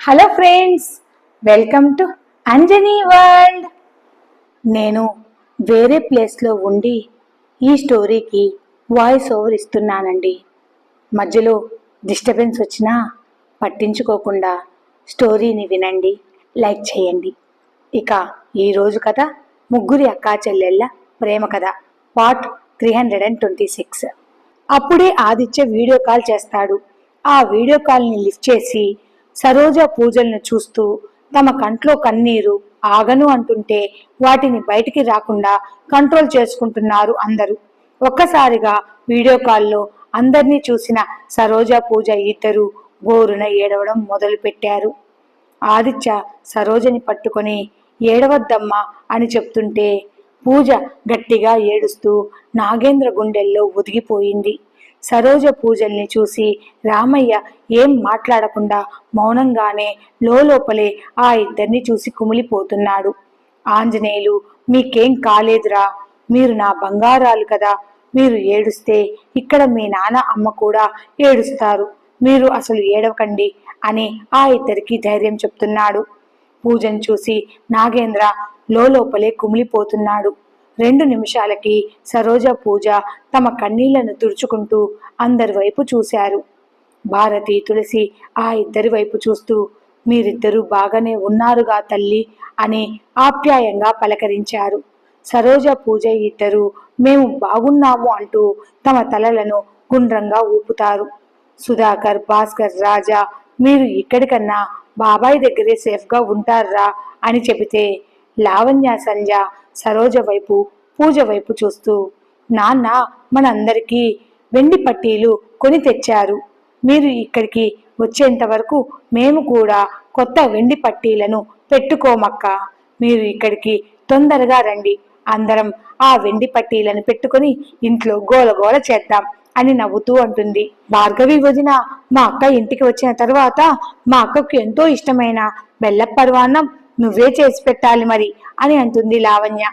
Hello friends welcome to Anjani world. నేను వేరే ప్లేస్లో ఉండి ఈ స్టోరీకి వాయిస్ ఓవర్ ఇస్తున్నానండి. మధ్యలో డిస్టర్బెన్స్ వచ్చినా పట్టించుకోకుండా స్టోరీని వినండి లైక్ చేయండి. ఇక ఈరోజు కథ ముగ్గురి అక్కా చెల్లెళ్ళ ప్రేమ కథ part three hundred and twenty six. అప్పుడే ఆదిత్య వీడియో కాల్ చేస్తాడు. ఆ వీడియో కాల్ని లిఫ్ట్ చేసి సరోజ పూజలను చూస్తూ తమ కంట్లో కన్నీరు ఆగను అంటుంటే వాటిని బయటికి రాకుండా కంట్రోల్ చేసుకుంటున్నారు అందరూ. ఒక్కసారిగా వీడియో కాల్లో అందరినీ చూసిన సరోజ పూజ ఇద్దరు బోరున ఏడవడం మొదలుపెట్టారు. ఆదిత్య సరోజని పట్టుకొని ఏడవద్దమ్మా అని చెప్తుంటే పూజ గట్టిగా ఏడుస్తూ నాగేంద్ర గుండెల్లో ఒదిగిపోయింది. సరోజ పూజల్ని చూసి రామయ్య ఏం మాట్లాడకుండా మౌనంగానే లోపలే ఆ ఇద్దరిని చూసి కుమిలిపోతున్నాడు. ఆంజనేయులు మీకేం కాలేదురా మీరు నా బంగారాలు కదా మీరు ఏడుస్తే ఇక్కడ మీ నాన్న అమ్మ కూడా ఏడుస్తారు. మీరు అసలు ఏడవకండి అని ఆ ఇద్దరికి ధైర్యం చెప్తున్నాడు. పూజను చూసి నాగేంద్ర లోపలే కుమిలిపోతున్నాడు. రెండు నిమిషాలకి సరోజ పూజ తమ కన్నీళ్ళను తుడుచుకుంటూ అందరి వైపు చూశారు. భారతి తులసి ఆ ఇద్దరి వైపు చూస్తూ మీరిద్దరూ బాగానే ఉన్నారుగా తల్లి అని ఆప్యాయంగా పలకరించారు. సరోజ పూజ ఇద్దరు మేము బాగున్నాము అంటూ తమ తలలను గుండ్రంగా ఊపుతారు. సుధాకర్ భాస్కర్ రాజా మీరు ఇక్కడికన్నా బాబాయ్ దగ్గరే సేఫ్గా ఉంటారా అని చెబితే లావణ్య సంజ సరోజ వైపు పూజ వైపు చూస్తూ నాన్న మనందరికీ వెండి పట్టీలు కొని తెచ్చారు. మీరు ఇక్కడికి వచ్చేంత వరకు మేము కూడా కొత్త వెండి పట్టీలను పెట్టుకోమక్క. మీరు ఇక్కడికి తొందరగా రండి. అందరం ఆ వెండి పట్టీలను పెట్టుకొని ఇంట్లో గోలగోల చేద్దాం అని నవ్వుతూ అంటుంది. భార్గవి వదిన మా అక్క ఇంటికి వచ్చిన తర్వాత మా అక్కకు ఎంతో ఇష్టమైన బెల్లపర్వాన్నం నువ్వే చేసి పెట్టాలి మరి. అని అంటుంది లావణ్య.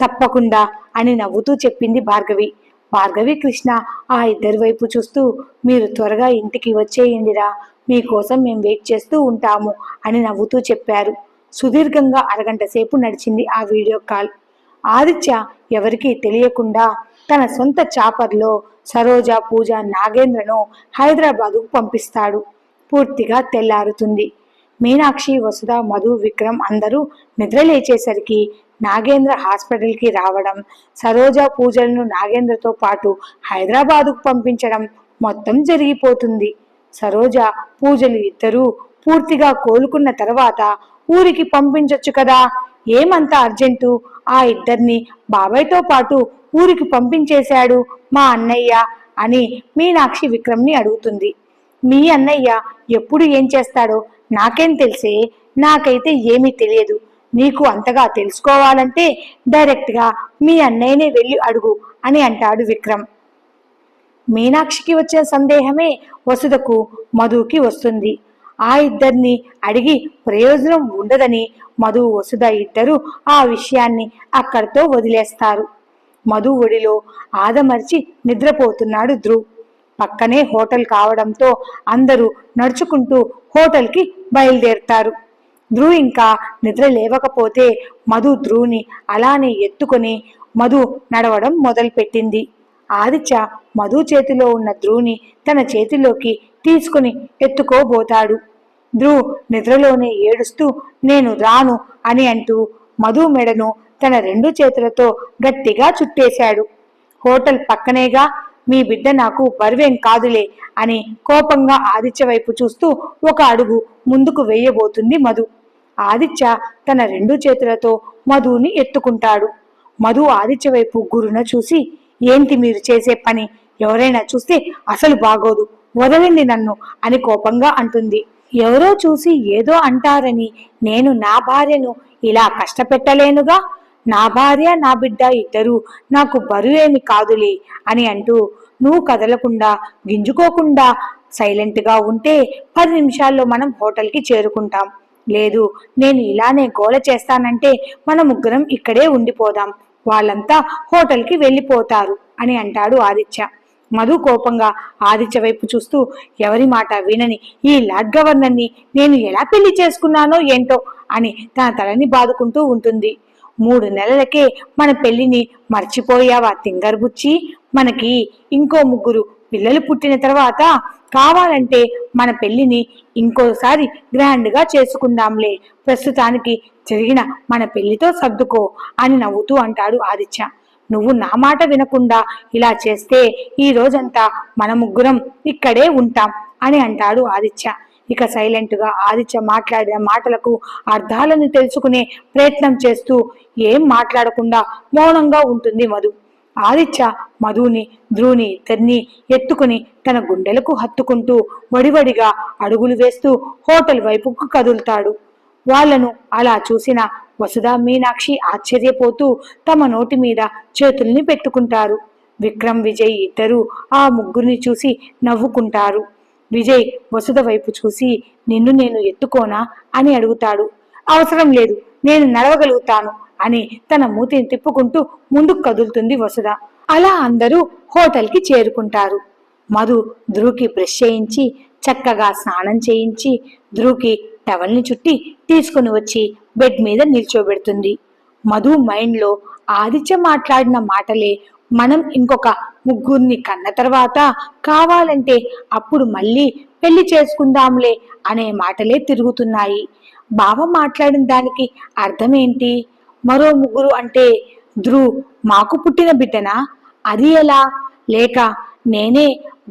తప్పకుండా అని నవ్వుతూ చెప్పింది భార్గవి. భార్గవి కృష్ణ ఆ ఇద్దరి వైపు చూస్తూ మీరు త్వరగా ఇంటికి వచ్చేయండిరా. మీకోసం మేము వెయిట్ చేస్తూ ఉంటాము అని నవ్వుతూ చెప్పారు. సుదీర్ఘంగా అరగంట సేపు నడిచింది ఆ వీడియో కాల్. ఆదిత్య ఎవరికీ తెలియకుండా తన సొంత చాపర్లో సరోజ పూజ నాగేంద్రను హైదరాబాదుకు పంపిస్తాడు. పూర్తిగా తెల్లారుతుంది. మీనాక్షి వసుధ మధు విక్రమ్ అందరూ నిద్రలేచేసరికి నాగేంద్ర హాస్పిటల్కి రావడం సరోజ పూజలను నాగేంద్రతో పాటు హైదరాబాదుకు పంపించడం మొత్తం జరిగిపోతుంది. సరోజ పూజలు ఇద్దరూ పూర్తిగా కోలుకున్న తర్వాత ఊరికి పంపించొచ్చు కదా? ఏమంత అర్జెంటు? ఆ ఇద్దరిని బాబాయ్తో పాటు ఊరికి పంపించేశాడు మా అన్నయ్య అని మీనాక్షి విక్రమ్ని అడుగుతుంది. మీ అన్నయ్య ఎప్పుడు ఏం చేస్తాడో నాకేం తెలిసే నాకైతే ఏమీ తెలియదు. నీకు అంతగా తెలుసుకోవాలంటే డైరెక్ట్గా మీ అన్నయ్యనే వెళ్ళి అడుగు అని అంటాడు విక్రమ్. మీనాక్షికి వచ్చిన సందేహమే వసుధకు మధుకి వస్తుంది. ఆ ఇద్దరిని అడిగి ప్రయోజనం ఉండదని మధు వసుధ ఇద్దరు ఆ విషయాన్ని అక్కడితో వదిలేస్తారు. మధు ఒడిలో ఆదమర్చి నిద్రపోతున్నాడు ధ్రువ్. పక్కనే హోటల్ కావడంతో అందరూ నడుచుకుంటూ హోటల్కి బయలుదేరుతారు. ధ్రువ్ ఇంకా నిద్ర లేవకపోతే మధు ధ్రువుని అలానే ఎత్తుకొని మధు నడవడం మొదలుపెట్టింది. ఆదిత్య మధు చేతిలో ఉన్న ధ్రువుని తన చేతిలోకి తీసుకుని ఎత్తుకోబోతాడు. ధ్రువ్ నిద్రలోనే ఏడుస్తూ నేను రాను అని అంటూ మధు మెడను తన రెండు చేతులతో గట్టిగా చుట్టేశాడు. హోటల్ పక్కనేగా మీ బిడ్డ నాకు బరువేం కాదులే అని కోపంగా ఆదిత్య వైపు చూస్తూ ఒక అడుగు ముందుకు వేయబోతుంది మధు. ఆదిత్య తన రెండు చేతులతో మధుని ఎత్తుకుంటాడు. మధు ఆదిత్య వైపు గురున చూసి ఏంటి మీరు చేసే పని? ఎవరైనా చూస్తే అసలు బాగోదు. వదలండి నన్ను అని కోపంగా అంటుంది. ఎవరో చూసి ఏదో అంటారని నేను నా భార్యను ఇలా కష్టపెట్టలేనుగా? నా భార్య నా బిడ్డ ఇద్దరు నాకు బరువేమి కాదులే అని అంటూ నువ్వు కదలకుండా గింజుకోకుండా సైలెంట్గా ఉంటే పది నిమిషాల్లో మనం హోటల్కి చేరుకుంటాం. లేదు నేను ఇలానే గోల చేస్తానంటే మన ముగ్గురం ఇక్కడే ఉండిపోదాం. వాళ్ళంతా హోటల్కి వెళ్ళిపోతారు అని అంటాడు ఆదిత్య. మధు కోపంగా ఆదిత్య వైపు చూస్తూ ఎవరి మాట వినని ఈ లార్డ్ గవర్నర్ని నేను ఎలా పెళ్ళి చేసుకున్నానో ఏంటో అని తన తలని బాదుకుంటూ ఉంటుంది. మూడు నెలలకే మన పెళ్ళిని మర్చిపోయావా తింగర్బుచ్చి? మనకి ఇంకో ముగ్గురు పిల్లలు పుట్టిన తర్వాత కావాలంటే మన పెళ్ళిని ఇంకోసారి గ్రాండ్గా చేసుకుందాంలే. ప్రస్తుతానికి జరిగిన మన పెళ్ళితో సర్దుకో అని నవ్వుతూ అంటాడు ఆదిత్య. నువ్వు నా మాట వినకుండా ఇలా చేస్తే ఈ రోజంతా మన ముగ్గురం ఇక్కడే ఉంటాం అని అంటాడు ఆదిత్య. ఇక సైలెంట్గా ఆదిత్య మాట్లాడిన మాటలకు అర్థాలను తెలుసుకునే ప్రయత్నం చేస్తూ ఏం మాట్లాడకుండా మౌనంగా ఉంటుంది మధు. ఆదిత్య మధుని ధ్రువుని ఇద్దరిని ఎత్తుకుని తన గుండెలకు హత్తుకుంటూ వడివడిగా అడుగులు వేస్తూ హోటల్ వైపుకు కదులుతాడు. వాళ్ళను అలా చూసిన వసుధ మీనాక్షి ఆశ్చర్యపోతూ తమ నోటి మీద చేతుల్ని పెట్టుకుంటారు. విక్రమ్ విజయ్ ఇద్దరు ఆ ముగ్గురిని చూసి నవ్వుకుంటారు. విజయ్ వసుధ వైపు చూసి నిన్ను నేను ఎత్తుకోనా? అని అడుగుతాడు. అవసరం లేదు నేను నడవగలుగుతాను అని తన మూతిని తిప్పుకుంటూ ముందుకు కదులుతుంది వసుధ. అలా అందరూ హోటల్కి చేరుకుంటారు. మధు ధ్రువుకి బ్రష్ చేయించి చక్కగా స్నానం చేయించి ధ్రువుకి టవల్ని చుట్టి తీసుకుని వచ్చి బెడ్ మీద నిల్చోబెడుతుంది. మధు మైండ్లో ఆదిత్య మాట్లాడిన మాటలే మనం ఇంకొక ముగ్గురిని కన్న తర్వాత కావాలంటే అప్పుడు మళ్ళీ పెళ్ళి చేసుకుందాంలే అనే మాటలే తిరుగుతున్నాయి. బావ మాట్లాడిన దానికి అర్థమేంటి? మరో ముగ్గురు అంటే ధ్రువ్ మాకు పుట్టిన బిడ్డనా? అది ఎలా? లేక నేనే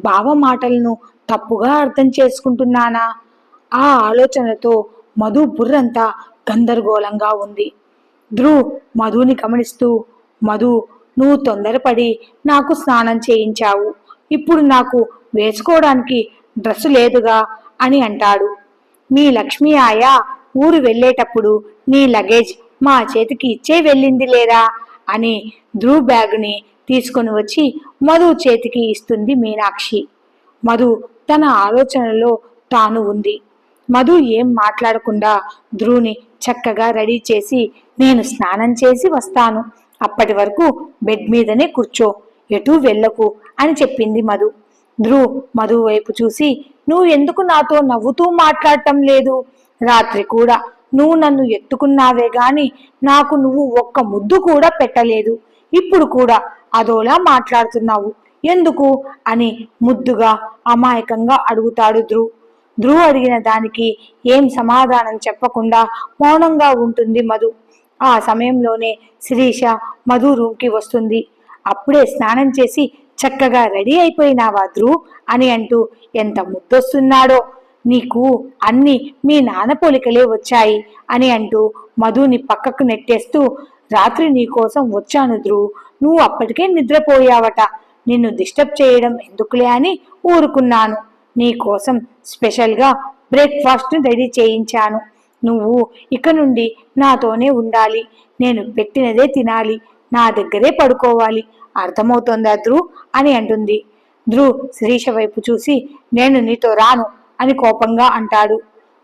బావ మాటలను తప్పుగా అర్థం చేసుకుంటున్నానా? ఆ ఆలోచనతో మధు బుర్రంతా గందరగోళంగా ఉంది. ధ్రువ్ మధుని గమనిస్తూ మధు నువ్వు తొందరపడి నాకు స్నానం చేయించావు. ఇప్పుడు నాకు వేసుకోవడానికి డ్రెస్సు లేదుగా అని అంటాడు. మీ లక్ష్మి ఆయ ఊరు వెళ్ళేటప్పుడు నీ లగేజ్ మా చేతికి ఇచ్చే వెళ్ళింది లేరా? అని ధ్రువ్ బ్యాగ్ని తీసుకొని వచ్చి మధు చేతికి ఇస్తుంది మీనాక్షి. మధు తన ఆలోచనలో తాను ఉంది. మధు ఏం మాట్లాడకుండా ధ్రువుని చక్కగా రెడీ చేసి నేను స్నానం చేసి వస్తాను. అప్పటి వరకు బెడ్ మీదనే కూర్చో. ఎటూ వెళ్ళకు అని చెప్పింది మధు. ధ్రువ్ మధు వైపు చూసి నువ్వు ఎందుకు నాతో నవ్వుతూ మాట్లాడటం లేదు? రాత్రి కూడా నువ్వు నన్ను ఎత్తుకున్నావే గాని నాకు నువ్వు ఒక్క ముద్దు కూడా పెట్టలేదు. ఇప్పుడు కూడా అదోలా మాట్లాడుతున్నావు. ఎందుకు? అని ముద్దుగా అమాయకంగా అడుగుతాడు ధ్రువ్. ధ్రువ్ అడిగిన దానికి ఏం సమాధానం చెప్పకుండా మౌనంగా ఉంటుంది మధు. ఆ సమయంలోనే శిరీష మధు రూమ్కి వస్తుంది. అప్పుడే స్నానం చేసి చక్కగా రెడీ అయిపోయినావా ధ్రువ్ అని అంటూ ఎంత ముద్దొస్తున్నాడో. నీకు అన్ని మీ నాన్న పోలికలే వచ్చాయి అని అంటూ మధుని పక్కకు నెట్టేస్తూ రాత్రి నీ కోసం వచ్చాను ధ్రువ్ నువ్వు అప్పటికే నిద్రపోయావట. నిన్ను డిస్టర్బ్ చేయడం ఎందుకులే అని ఊరుకున్నాను. నీ కోసం స్పెషల్గా బ్రేక్ఫాస్ట్ని రెడీ చేయించాను. నువ్వు ఇక నుండి నాతోనే ఉండాలి. నేను పెట్టినదే తినాలి. నా దగ్గరే పడుకోవాలి. అర్థమవుతోందా ధ్రువ్ అని అంటుంది. ధ్రువ్ శిరీష వైపు చూసి నేను నీతో రాను అని కోపంగా అంటాడు.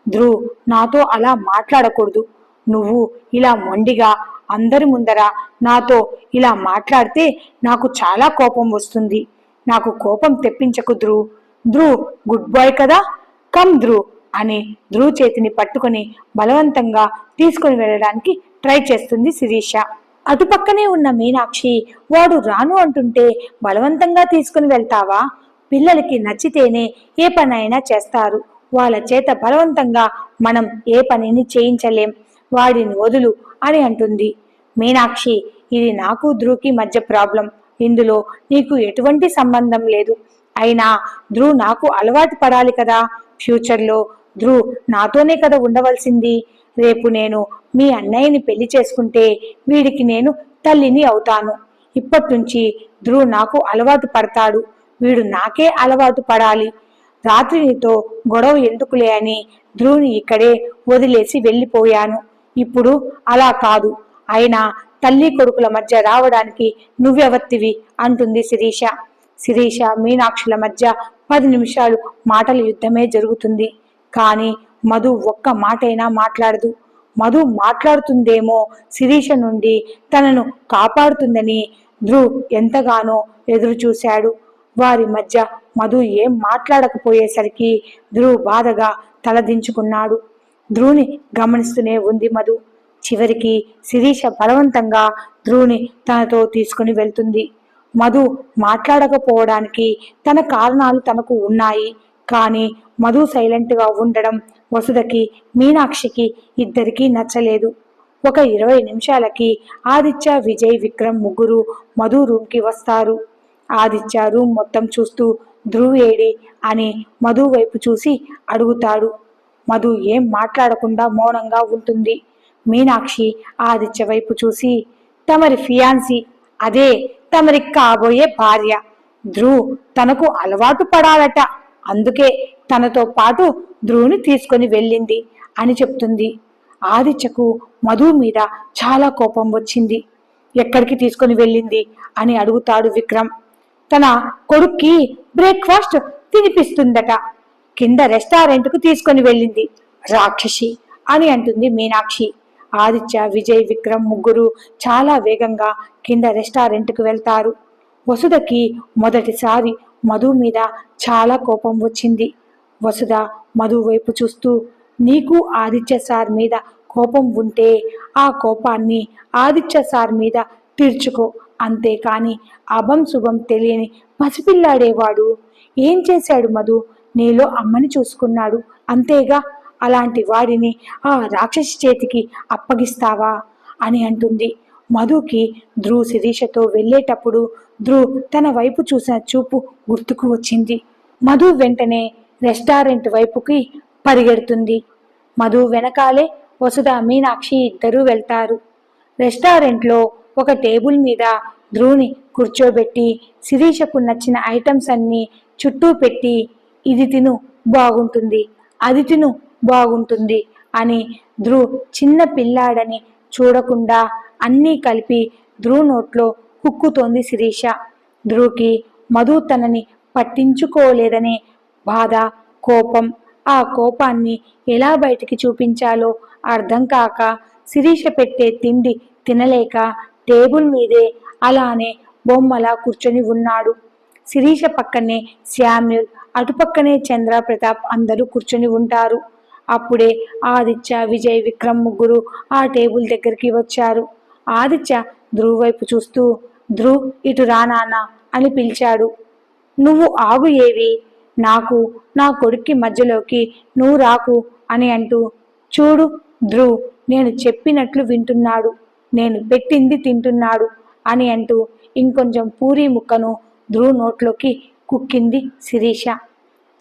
ధ్రువ్ నాతో అలా మాట్లాడకూడదు. నువ్వు ఇలా మొండిగా అందరి ముందర నాతో ఇలా మాట్లాడితే నాకు చాలా కోపం వస్తుంది. నాకు కోపం తెప్పించకు ధ్రువ్ ధ్రువ్ గుడ్ బాయ్ కదా. కమ్ ధ్రువ్ అని ధ్రువ్ చేతిని పట్టుకొని బలవంతంగా తీసుకుని వెళ్ళడానికి ట్రై చేస్తుంది శిరీష. అటుపక్కనే ఉన్న మీనాక్షి వాడు రాను అంటుంటే బలవంతంగా తీసుకుని వెళ్తావా? పిల్లలకి నచ్చితేనే ఏ పనైనా చేస్తారు. వాళ్ళ చేత బలవంతంగా మనం ఏ పనిని చేయించలేం. వాడిని వదులు అని అంటుంది. మీనాక్షి ఇది నాకు ధ్రువుకి మధ్య ప్రాబ్లం. ఇందులో నీకు ఎటువంటి సంబంధం లేదు. అయినా ధ్రువ్ నాకు అలవాటు పడాలి కదా. ఫ్యూచర్లో ధ్రువ్ నాతోనే కదా ఉండవలసింది. రేపు నేను మీ అన్నయ్యని పెళ్ళి చేసుకుంటే వీడికి నేను తల్లిని అవుతాను. ఇప్పటి నుంచి ధ్రువ్ నాకు అలవాటు పడతాడు. వీడు నాకే అలవాటు పడాలి. రాత్రి నీతో గొడవ ఎందుకులే అని ధ్రువుని ఇక్కడే వదిలేసి వెళ్ళిపోయాను. ఇప్పుడు అలా కాదు. అయినా తల్లి కొడుకుల మధ్య రావడానికి నువ్వెవత్తివి అంటుంది శిరీష. శిరీష మీనాక్షుల మధ్య పది నిమిషాలు మాటల యుద్ధమే జరుగుతుంది. కానీ మధు ఒక్క మాటైనా మాట్లాడదు. మధు మాట్లాడుతుందేమో శిరీష నుండి తనను కాపాడుతుందని ధ్రువ్ ఎంతగానో ఎదురు చూశాడు వారి మధ్య మధు ఏం మాట్లాడకపోయేసరికి ధ్రువ్ బాధగా తలదించుకున్నాడు. ధ్రువుని గమనిస్తూనే ఉంది మధు. చివరికి శిరీష బలవంతంగా ధ్రువుని తనతో తీసుకుని వెళ్తుంది. మధు మాట్లాడకపోవడానికి తన కారణాలు తనకు ఉన్నాయి. కానీ మధు సైలెంట్గా ఉండడం వసుధకి మీనాక్షికి ఇద్దరికీ నచ్చలేదు. ఒక ఇరవై నిమిషాలకి ఆదిత్య విజయ్ విక్రమ్ ముగ్గురు మధు రూమ్కి వస్తారు. ఆదిత్య రూమ్ మొత్తం చూస్తూ ధ్రువ్ ఏడి అని మధు వైపు చూసి అడుగుతాడు. మధు ఏం మాట్లాడకుండా మౌనంగా ఉంటుంది. మీనాక్షి ఆదిత్య వైపు చూసి తమరి ఫియాన్సీ అదే తమరి కాబోయే భార్య. ధ్రువ్ తనకు అలవాటు పడాలట. అందుకే తనతో పాటు ధ్రువుని తీసుకొని వెళ్ళింది అని చెప్తుంది. ఆదిత్యకు మధు మీద చాలా కోపం వచ్చింది. ఎక్కడికి తీసుకొని వెళ్ళింది అని అడుగుతాడు విక్రమ్. తన కొడుక్కి బ్రేక్ఫాస్ట్ తినిపిస్తుందట. కింద రెస్టారెంట్కు తీసుకొని వెళ్ళింది. రాక్షసి అని అంటుంది మీనాక్షి. ఆదిత్య విజయ్ విక్రమ్ ముగ్గురు చాలా వేగంగా కింద రెస్టారెంట్కు వెళ్తారు. వసుధకి మొదటిసారి మధు మీద చాలా కోపం వచ్చింది. వసుధ మధు వైపు చూస్తూ నీకు ఆదిత్య సార్ మీద కోపం ఉంటే ఆ కోపాన్ని ఆదిత్య సార్ మీద తీర్చుకో. అంతేకాని అభం శుభం తెలియని పసిపిల్లాడేవాడు. ఏం చేశాడు మధు? నీలో అమ్మని చూసుకున్నాడు. అంతేగా? అలాంటి వాడిని ఆ రాక్షసి చేతికి అప్పగిస్తావా? అని అంటుంది. మధుకి ధ్రువ్ శిరీషతో వెళ్ళేటప్పుడు ధ్రువ్ తన వైపు చూసిన చూపు గుర్తుకు వచ్చింది. మధు వెంటనే రెస్టారెంట్ వైపుకి పరిగెడుతుంది. మధు వెనకాలే వసుధ మీనాక్షి ఇద్దరూ వెళ్తారు. రెస్టారెంట్లో ఒక టేబుల్ మీద ధ్రువుని కూర్చోబెట్టి శిరీషకు నచ్చిన ఐటమ్స్ అన్నీ చుట్టూ పెట్టి ఇది తిను బాగుంటుంది అది తిను బాగుంటుంది అని ధ్రువ్ చిన్న పిల్లాడని చూడకుండా అన్నీ కలిపి ధ్రువ్ నోట్లో కుక్కుతోంది శిరీష. ధ్రువుకి మధు తనని పట్టించుకోలేదనే బాధ కోపం. ఆ కోపాన్ని ఎలా బయటికి చూపించాలో అర్థం కాక శిరీష పెట్టే తిండి తినలేక టేబుల్ మీదే అలానే బొమ్మలా కూర్చొని ఉన్నాడు. శిరీష పక్కనే శామ్యుల్ అటుపక్కనే చంద్ర ప్రతాప్ అందరూ కూర్చొని ఉంటారు. అప్పుడే ఆదిత్య విజయ్ విక్రమ్ ముగ్గురు ఆ టేబుల్ దగ్గరికి వచ్చారు. ఆదిత్య ధ్రువ్ వైపు చూస్తూ ధ్రువ్ ఇటు రా నాన్న అని పిలిచాడు. నువ్వు ఆగు ఏవి? నాకు నా కొడుక్కి మధ్యలోకి నువ్వు రాకు అని అంటూ చూడు ధ్రువ్ నేను చెప్పినట్లు వింటున్నాడు. నేను పెట్టింది తింటున్నాడు అని అంటూ ఇంకొంచెం పూరి ముక్కను ధ్రువ్ నోట్లోకి కుక్కింది శిరీష.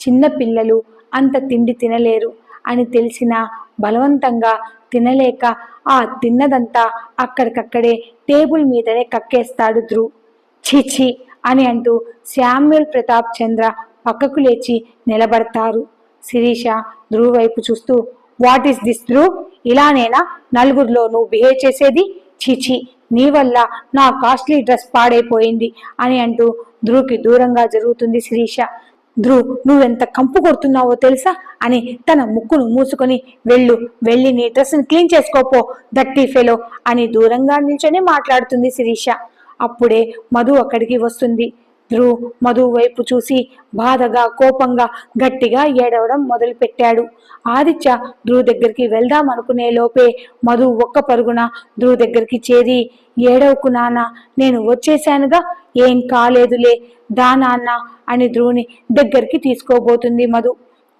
చిన్నపిల్లలు అంత తిండి తినలేరు అని తెలిసినా బలవంతంగా తినలేక ఆ తిన్నదంతా అక్కడికక్కడే టేబుల్ మీదనే కక్కేస్తాడు ధ్రువ్ ఛీఛీ అని అంటూ శామ్యుల్ ప్రతాప్ చంద్ర పక్కకు లేచి నిలబడతారు. శిరీష ధ్రువ్ వైపు చూస్తూ వాట్ ఈస్ దిస్ ధ్రువ్ ఇలానేనా? నలుగురిలో నువ్వు బిహేవ్ చేసేది? చీచి నీ వల్ల నా కాస్ట్లీ డ్రెస్ పాడైపోయింది అని అంటూ ధ్రువ్కి దూరంగా జరుగుతుంది శిరీష. ధ్రువ్ నువ్వెంత కంపు కొడుతున్నావో తెలుసా? అని తన ముక్కును మూసుకొని వెళ్ళు వెళ్ళి నీ డ్రెస్ని క్లీన్ చేసుకోపో దట్టి ఫెలో అని దూరంగా నిల్చొని మాట్లాడుతుంది శిరీష. అప్పుడే మధు అక్కడికి వస్తుంది. ధ్రువ్ మధు వైపు చూసి బాధగా కోపంగా గట్టిగా ఏడవడం మొదలుపెట్టాడు. ఆదిత్య ధ్రువ్ దగ్గరికి వెళ్దాం అనుకునే లోపే మధు ఒక్క పరుగున ధ్రువ్ దగ్గరికి చేరి ఏడవకు నాన్న నేను వచ్చేశానుగా ఏం కాలేదులే దా నాన్న అని ధ్రువుని దగ్గరికి తీసుకోబోతుంది మధు.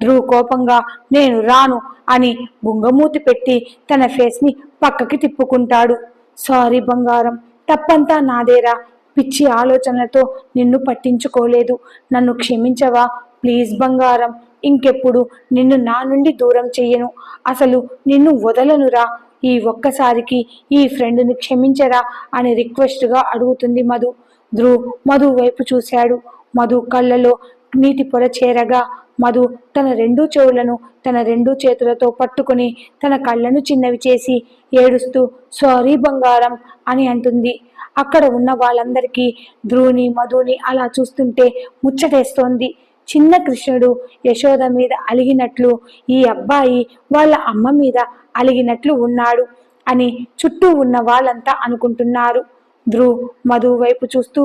ధ్రువ్ కోపంగా నేను రాను అని బుంగమూతి పెట్టి తన ఫేస్ని పక్కకి తిప్పుకుంటాడు. సారీ బంగారం తప్పంతా నాదేరా పిచ్చి ఆలోచనలతో నిన్ను పట్టించుకోలేదు. నన్ను క్షమించవా? ప్లీజ్ బంగారం ఇంకెప్పుడు నిన్ను నా నుండి దూరం చెయ్యను. అసలు నిన్ను వదలనురా? ఈ ఒక్కసారికి ఈ ఫ్రెండ్ని క్షమించరా? అని రిక్వెస్ట్గా అడుగుతుంది మధు. ధ్రువ్ మధు వైపు చూశాడు. మధు కళ్ళలో నీటి పొర చేరగా మధు తన రెండు చెవులను తన రెండు చేతులతో పట్టుకొని తన కళ్ళను చిన్నవి చేసి ఏడుస్తూ సారీ బంగారం అని అంటుంది. అక్కడ ఉన్న వాళ్ళందరికీ ధ్రువుని మధుని అలా చూస్తుంటే ముచ్చటేస్తోంది. చిన్న కృష్ణుడు యశోద మీద అలిగినట్లు ఈ అబ్బాయి వాళ్ళ అమ్మ మీద అలిగినట్లు ఉన్నాడు అని చుట్టూ ఉన్న వాళ్ళంతా అనుకుంటున్నారు. ధ్రువ్ మధు వైపు చూస్తూ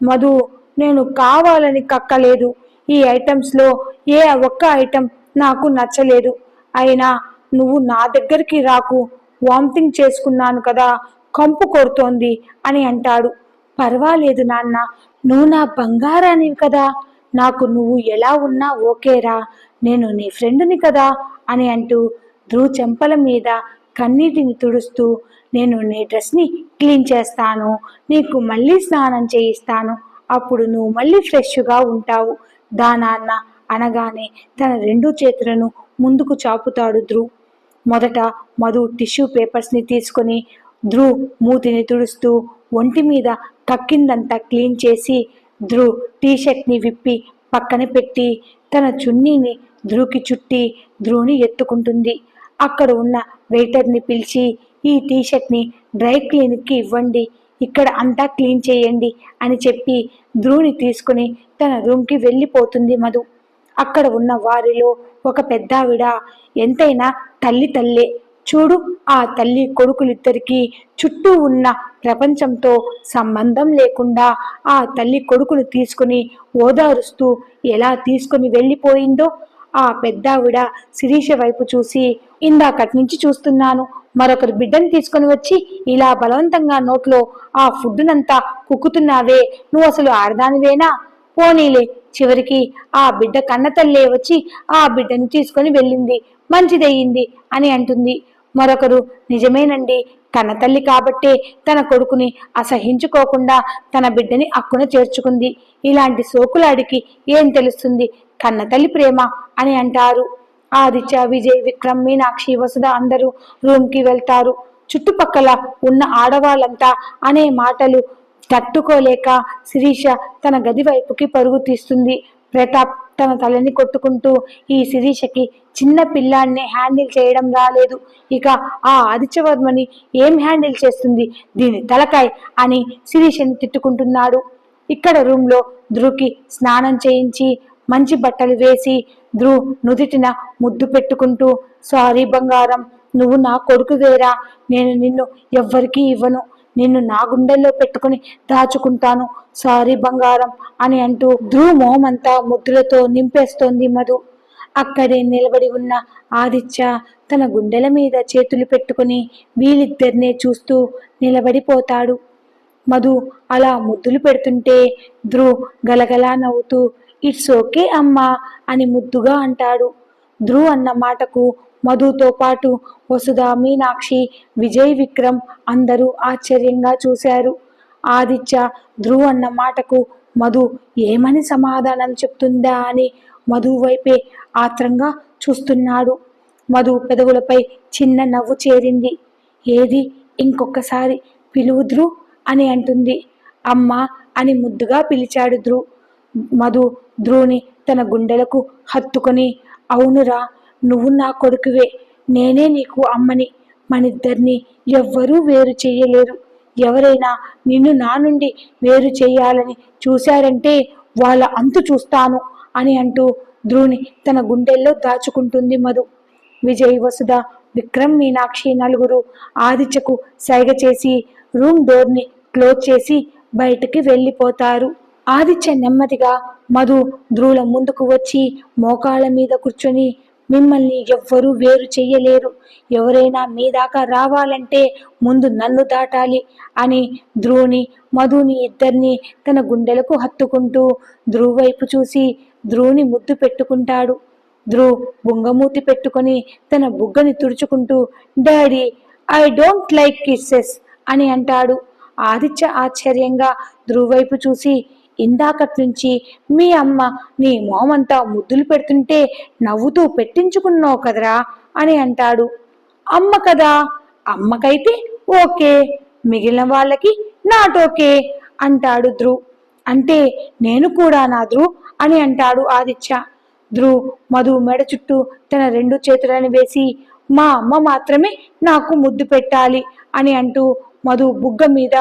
మధు నేను కావాలని కక్కలేదు. ఈ ఐటమ్స్లో ఏ ఒక్క ఐటెం నాకు నచ్చలేదు. అయినా నువ్వు నా దగ్గరికి రాకు. వామిటింగ్ చేసుకున్నాను కదా కంపు కొడుతోంది అని అంటాడు. పర్వాలేదు నాన్న నువ్వు నా బంగారానివి కదా. నాకు నువ్వు ఎలా ఉన్నా ఓకేరా నేను నీ ఫ్రెండ్ని కదా అని అంటూ ధ్రువ్ చెంపల మీద కన్నీటిని తుడుస్తూ నేను నీ డ్రెస్ని క్లీన్ చేస్తాను. నీకు మళ్ళీ స్నానం చేయిస్తాను. అప్పుడు నువ్వు మళ్ళీ ఫ్రెష్గా ఉంటావు. దా నాన్న అనగానే తన రెండు చేతులను ముందుకు చాపుతాడు ధ్రువ్ మొదట మధు టిష్యూ పేపర్స్ని తీసుకొని ధ్రువ్ మూతిని తుడుస్తూ ఒంటి మీద కక్కిందంతా క్లీన్ చేసి ధ్రువ్ టీషర్ట్ని విప్పి పక్కన పెట్టి తన చున్నీని ధ్రువ్కి చుట్టి ధ్రువ్ని ఎత్తుకుంటుంది. అక్కడ ఉన్న వెయిటర్ని పిలిచి ఈ టీషర్ట్ని డ్రై క్లీన్కి ఇవ్వండి. ఇక్కడ అంతా క్లీన్ చేయండి అని చెప్పి ధ్రువుని తీసుకుని తన రూమ్కి వెళ్ళిపోతుంది మధు. అక్కడ ఉన్న వారిలో ఒక పెద్దావిడ ఎంతైనా తల్లి తల్లే చూడు ఆ తల్లి కొడుకులిద్దరికీ చుట్టూ ఉన్న ప్రపంచంతో సంబంధం లేకుండా ఆ తల్లి కొడుకును తీసుకుని ఓదారుస్తూ ఎలా తీసుకుని వెళ్ళిపోయిందో ఆ పెద్దావిడ శిరీష వైపు చూసి ఇందాకటి నుంచి చూస్తున్నాను. మరొకరు బిడ్డను తీసుకొని వచ్చి ఇలా బలవంతంగా నోట్లో ఆ ఫుడ్నంతా కుక్కుతున్నావే. నువ్వు అసలు ఆడదానివేనా? పోనీలే. చివరికి ఆ బిడ్డ కన్నతల్లే వచ్చి ఆ బిడ్డను తీసుకొని వెళ్ళింది. మంచిదయ్యింది అని అంటుంది. మరొకరు నిజమేనండి. కన్న తల్లి కాబట్టే తన కొడుకుని అసహించుకోకుండా తన బిడ్డని అక్కున చేర్చుకుంది. ఇలాంటి సోకులాడికి ఏం తెలుస్తుంది? కన్నతల్లి ప్రేమ అని అంటారు. ఆదిత్య విజయ్ విక్రమ్ మీనాక్షి వసుధ అందరూ రూమ్కి వెళ్తారు. చుట్టుపక్కల ఉన్న ఆడవాళ్ళంతా అనే మాటలు తట్టుకోలేక శిరీష తన గది వైపుకి పరుగు తీస్తుంది. ప్రతాప్ తన తలని కొట్టుకుంటూ ఈ శిరీషకి చిన్న పిల్లాన్ని హ్యాండిల్ చేయడం రాలేదు. ఇక ఆ ఆదిత్యవర్మని ఏం హ్యాండిల్ చేస్తుంది? దీని తలకాయ్ అని శిరీషని తిట్టుకుంటున్నాడు. ఇక్కడ రూమ్లో ధ్రువ్కి స్నానం చేయించి మంచి బట్టలు వేసి ధ్రువ్ నుదిటిన ముద్దు పెట్టుకుంటూ సారీ బంగారం నువ్వు నా కొడుకువేరా నేను నిన్ను ఎవ్వరికీ ఇవ్వను నిన్ను నా గుండెల్లో పెట్టుకుని దాచుకుంటాను సారీ బంగారం అని అంటూ ధ్రువ్ మొహమంతా ముద్దులతో నింపేస్తోంది మధు. అక్కడే నిలబడి ఉన్న ఆదిత్య తన గుండెల మీద చేతులు పెట్టుకుని వీళ్ళిద్దరినే చూస్తూ నిలబడిపోతాడు. మధు అలా ముద్దులు పెడుతుంటే ధ్రువ్ గలగలా నవ్వుతూ ఇట్స్ ఓకే అమ్మా అని ముద్దుగా అంటాడు. ధ్రువ్ అన్న మాటకు మధుతో పాటు వసుధ మీనాక్షి విజయ్ విక్రమ్ అందరూ ఆశ్చర్యంగా చూశారు. ఆదిత్య ధ్రువ్ అన్న మాటకు మధు ఏమని సమాధానం చెప్తుందా అని మధు వైపే ఆత్రంగా చూస్తున్నాడు. మధు పెదవులపై చిన్న నవ్వు చేరింది. ఏది? ఇంకొకసారి పిలువు ధ్రువ్ అని అంటుంది. అమ్మ అని ముద్దుగా పిలిచాడు ధ్రువ్. మధు ద్రోణి తన గుండెలకు హత్తుకొని అవునురా నువ్వు నా కొడుకువే. నేనే నీకు అమ్మని. మనిద్దరిని ఎవ్వరూ వేరు చేయలేరు. ఎవరైనా నిన్ను నా నుండి వేరు చేయాలని చూశారంటే వాళ్ళ అంతు చూస్తాను అని అంటూ ద్రోణి తన గుండెల్లో దాచుకుంటుంది మధు. విజయ్ వసుధ విక్రమ్ మీనాక్షి నలుగురు ఆదిత్యకు సైగ చేసి రూమ్ డోర్ని క్లోజ్ చేసి బయటికి వెళ్ళిపోతారు. ఆదిత్య నెమ్మదిగా మధు ధ్రువుల ముందుకు వచ్చి మోకాళ్ళ మీద కూర్చొని మిమ్మల్ని ఎవ్వరూ వేరు చెయ్యలేరు. ఎవరైనా మీ దాకా రావాలంటే ముందు నన్ను దాటాలి అని ధ్రువుని మధుని ఇద్దరిని తన గుండెలకు హత్తుకుంటూ ధ్రువు వైపు చూసి ధ్రువుని ముద్దు పెట్టుకుంటాడు. ధ్రువ్ బుంగమూతి పెట్టుకొని తన బుగ్గని తుడుచుకుంటూ daddy I don't like kisses అని అంటాడు. ఆదిత్య ఆశ్చర్యంగా ధ్రువ్ వైపు చూసి ఇందాకటి నుంచి మీ అమ్మ నీ మోమంతా ముద్దులు పెడుతుంటే నవ్వుతూ పెట్టించుకున్నావు కదరా అని అంటాడు. అమ్మ కదా అమ్మకైతే ఓకే మిగిలిన వాళ్ళకి నాట్ ఓకే అంటాడు ధ్రువ్. అంటే నేను కూడా నా ధ్రువ్ అని అంటాడు ఆదిత్య. ధ్రువ్ మధు మెడ చుట్టూ తన రెండు చేతులను వేసి మా అమ్మ మాత్రమే నాకు ముద్దు పెట్టాలి అని అంటూ మధు బుగ్గ మీద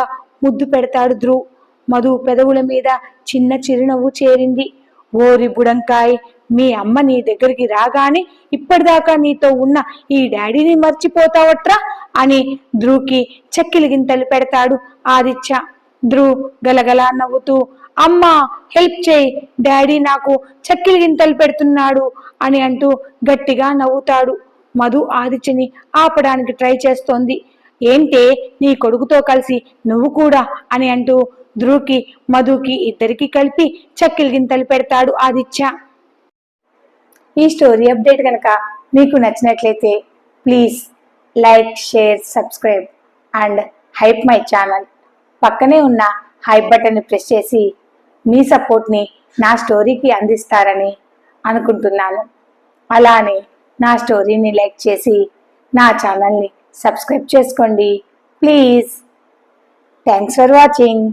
ముద్దు పెడతాడు ధ్రువ్. మధు పెదవుల మీద చిన్న చిరునవ్వు చేరింది. ఓరి బుడంకాయ్ మీ అమ్మ నీ దగ్గరికి రాగానే ఇప్పటిదాకా నీతో ఉన్న ఈ డాడీని మర్చిపోతావట్రా అని ధ్రువ్కి చెక్కిలి గింతలు పెడతాడు ఆదిత్య. ధ్రువ్ గలగలా నవ్వుతూ అమ్మ హెల్ప్ చేయి డాడీ నాకు చక్కిలి గింతలు పెడుతున్నాడు అని అంటూ గట్టిగా నవ్వుతాడు. మధు ఆదిత్యని ఆపడానికి ట్రై చేస్తోంది. ఏంటే నీ కొడుకుతో కలిసి నువ్వు కూడా అని అంటూ ధ్రువుకి మధుకి ఇద్దరికి కలిపి చక్కిలి గింతలు పెడతాడు ఆదిత్య. ఈ స్టోరీ అప్డేట్ కనుక మీకు నచ్చినట్లయితే please like share subscribe and hype my channel. పక్కనే ఉన్న హైప్ బటన్ని ప్రెస్ చేసి మీ సపోర్ట్ని నా స్టోరీకి అందిస్తారని అనుకుంటున్నాను. అలానే నా స్టోరీని లైక్ చేసి నా ఛానల్ని సబ్స్క్రైబ్ చేసుకోండి. ప్లీజ్. Thanks for watching.